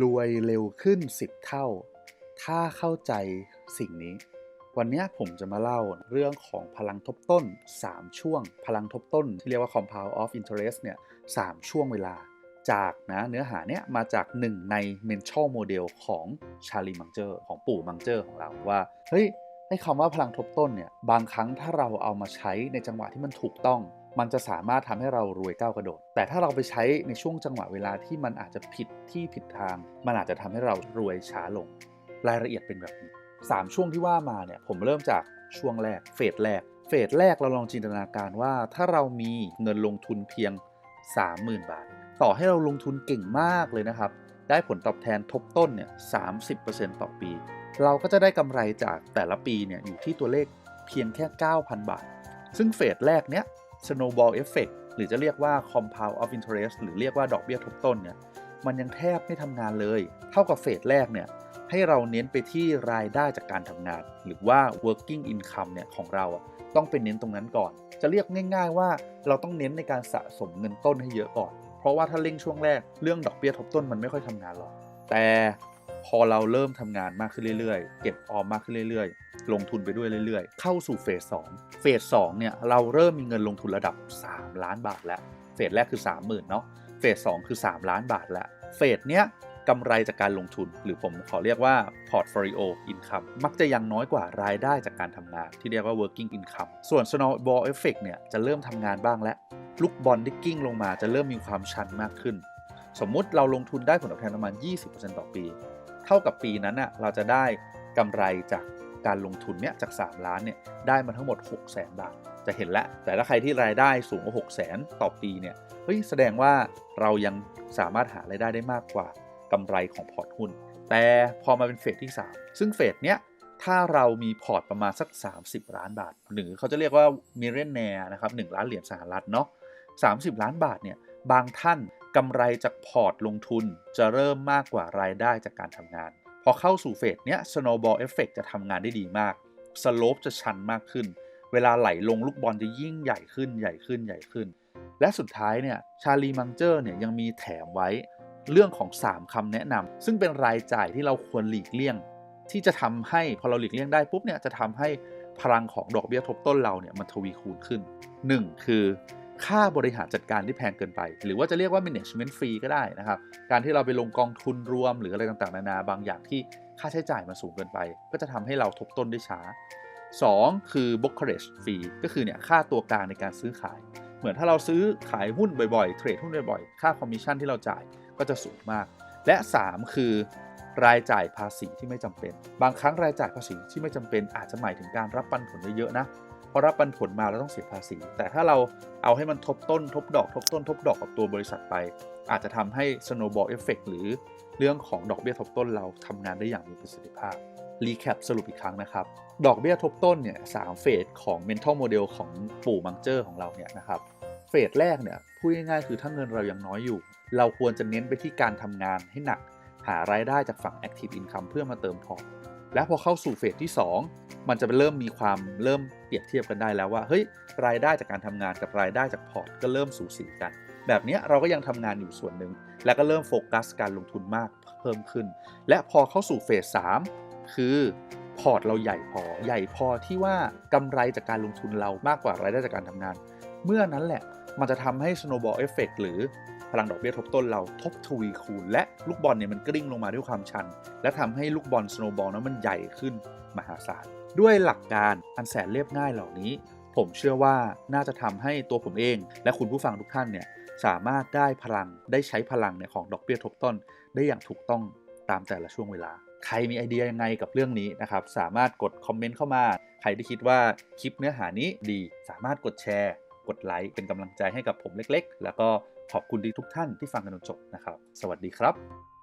รวยเร็วขึ้น 10 เท่า ถ้าเข้าใจสิ่งนี้ วันนี้ผมจะมาเล่าเรื่องของพลังทบต้น 3 ช่วง พลังทบต้น ที่เรียกว่า compound of interest เนี่ยสช่วงเวลา จากนะเนื้อหาเนี้ยมาจากหนึ่งใน mental model ของชาลีมังเจอร์ของปู่มังเจอร์ของเราว่า เฮ้ยไอ้คำว่าพลังทบต้นเนี่ยบางครั้งถ้าเราเอามาใช้ในจังหวะที่มันถูกต้อง มันจะสามารถทำให้เรารวยก้าวกระโดด แต่ถ้าเราไปใช้ในช่วงจังหวะเวลาที่มันอาจจะผิดที่ผิดทาง มันอาจจะทำให้เรารวยช้าลง รายละเอียดเป็นแบบนี้ 3 ช่วงที่ว่ามาเนี่ยผมเริ่มจากช่วงแรกเฟสแรก เฟสแรกเราลองจินตนาการว่า ถ้าเรามีเงินลงทุนเพียง 30,000 บาท ต่อให้เราลงทุนเก่งมากเลยนะครับ ได้ผลตอบแทนทบต้นเนี่ย30%ต่อปี เราก็จะได้กำไรจากแต่ละปีเนี่ยอยู่ที่ตัวเลขเพียงแค่ 9,000 บาท ซึ่งเฟสแรกเนี้ย snowball effect หรือจะเรียกว่า compound of interest หรือเรียกว่าดอกเบี้ยทบต้นเนี่ยมันยังแทบไม่ทำงานเลย เท่ากับเฟสแรกเนี่ยให้เราเน้นไปที่รายได้จากการทำงาน หรือว่า working income เนี่ยของเราอะต้องไปเน้นตรงนั้นก่อน จะเรียกง่าย ๆ ว่าเราต้องเน้นในการสะสมเงินต้นให้เยอะก่อน เพราะว่าถ้าเร่งช่วงแรกเรื่องดอกเบี้ยทบต้นมันไม่ค่อยทำงานหรอก แต่ พอเราเริ่มทำงานมากขึ้นเรื่อยๆ เก็บออมมากขึ้นเรื่อยๆ ลงทุนไปด้วยเรื่อยๆ เข้าสู่เฟส2เฟส2เนี่ยเราเริ่มมีเงินลงทุนระดับ 3 ล้านบาทแล้ว เฟสแรกคือ 30,000เนาะ เฟส2คือ 3 ล้านบาทแล้ว เฟสเนี้ยกำไรจากการลงทุน หรือผมขอเรียกว่า portfolio income มักจะยังน้อยกว่ารายได้จากการทำงาน ที่เรียกว่า working income ส่วน snowball effect เนี่ยจะเริ่มทำงานบ้างแล้วลูกบอลที่กิ้งลงมาจะเริ่มมีความชันมากขึ้น สมมุติเราลงทุนได้ผลตอบแทนประมาณ 20%ต่อปี เท่ากับปีนั้นน่ะเราจะได้กำไรจากการลงทุนเนี่ยจาก 3 ล้านเนี่ยได้มาทั้งหมด 6 0 0 0 0 0บาท จะเห็นแล้ว แต่ถ้าใครที่รายได้สูงกว่า6 0 0 0 0 0ต่อปีเนี่ยเฮ้ยแสดงว่าเรายังสามารถหารายได้ได้มากกว่ากำไรของพอร์ตหุ้น แต่พอมาเป็นเฟสที่ 3 ซึ่งเฟสเนี้ยถ้าเรามีพอร์ตประมาณสัก 30 ล้านบาท หรือเขาจะเรียกว่ามิเรนแนร์นะครับ1ล้านเหรียญสหรัฐเนาะ30 ล้านบาทเนี่ยบางท่าน กำไรจากพอร์ตลงทุนจะเริ่มมากกว่ารายได้จากการทำงาน พอเข้าสู่เฟสเนี้ย snowball effect จะทำงานได้ดีมากสโลปจะชันมากขึ้น เวลาไหลลงลูกบอลจะยิ่งใหญ่ขึ้นใหญ่ขึ้นใหญ่ขึ้น และสุดท้ายเนี่ยชาลีมังเจอร์เนี่ยยังมีแถมไว้เรื่องของ 3คำแนะนำซึ่งเป็นรายจ่ายที่เราควรหลีกเลี่ยง ที่จะทำให้พอเราหลีกเลี่ยงได้ปุ๊บเนี่ยจะทำให้พลังของดอกเบี้ยทบต้นเราเนี่ยมันทวีคูณขึ้น 1 คือ ค่าบริหารจัดการที่แพงเกินไป หรือว่าจะเรียกว่า management fee ก็ได้นะครับ การที่เราไปลงกองทุนรวม หรืออะไรต่างๆ นานาบางอย่างที่ค่าใช้จ่ายมันสูงเกินไป ก็จะทำให้เราทบต้นได้ช้า 2 คือ brokerage fee ก็คือเนี่ยค่าตัวกลางในการซื้อขาย เหมือนถ้าเราซื้อขายหุ้นบ่อยๆ เทรดหุ้นบ่อยๆ ค่าคอมมิชชั่นที่เราจ่ายก็จะสูงมาก และ 3 คือรายจ่ายภาษีที่ไม่จำเป็น บางครั้งรายจ่ายภาษีที่ไม่จำเป็นอาจจะหมายถึงการรับปันผลเยอะๆนะ พอรับปันผลมาเราต้องเสียภาษี แต่ถ้าเราเอาให้มันทบต้นทบดอก ทบต้น ทบดอกกับตัวบริษัทไป อาจจะทำให้ snowball effect หรือเรื่องของดอกเบี้ยทบต้นเราทำงานได้อย่างมีประสิทธิภาพรีแคปสรุปอีกครั้งนะครับ ดอกเบี้ยทบต้นเนี่ยสามเฟสของ mental model ของปู่มังเจอร์ของเราเนี่ยนะครับเฟสแรกเนี่ยพูดง่ายๆคือถ้าเงินเรายังน้อยอยู่ เราควรจะเน้นไปที่การทำงานให้หนัก หารายได้จากฝั่ง active income เพื่อมาเติมพอร์ตและพอเข้าสู่เฟสที่ 2 มันจะเริ่มมีความเริ่มเปรียบเทียบกันได้แล้วว่าเฮ้ยรายได้จากการทำงานกับรายได้จากพอร์ตก็เริ่มสูสีกัน แบบนี้เราก็ยังทำงานอยู่ส่วนหนึ่งแล้วก็เริ่มโฟกัสการลงทุนมากเพิ่มขึ้น และพอเข้าสู่เฟส 3 คือพอร์ตเราใหญ่พอใหญ่พอที่ว่ากำไรจากการลงทุนเรามากกว่ารายได้จากการทำงาน เมื่อนั้นแหละมันจะทำให้ snowball effect หรือพลังดอกเบี้ยทบต้นเราทบทวีคูณ และลูกบอลเนี่ยมันกลิ้งลงมาด้วยความชัน และทำให้ลูกบอล snowball นั้นมันใหญ่ขึ้นมหาศาล ด้วยหลักการอันแสนเรียบง่ายเหล่านี้ ผมเชื่อว่าน่าจะทำให้ตัวผมเอง และคุณผู้ฟังทุกท่านเนี่ยสามารถได้พลังได้ใช้พลังเนี่ยของดอกเบี้ยทบต้น ได้อย่างถูกต้องตามแต่ละช่วงเวลา ใครมีไอเดียยังไงกับเรื่องนี้นะครับ สามารถกดคอมเมนต์เข้ามา ใครที่คิดว่าคลิปเนื้อหานี้ดี สามารถกดแชร์ กดไลค์เป็นกำลังใจให้กับผมเล็ก ๆ แล้วก็ขอบคุณดีทุกท่านที่ฟังกันจนจบนะครับ สวัสดีครับ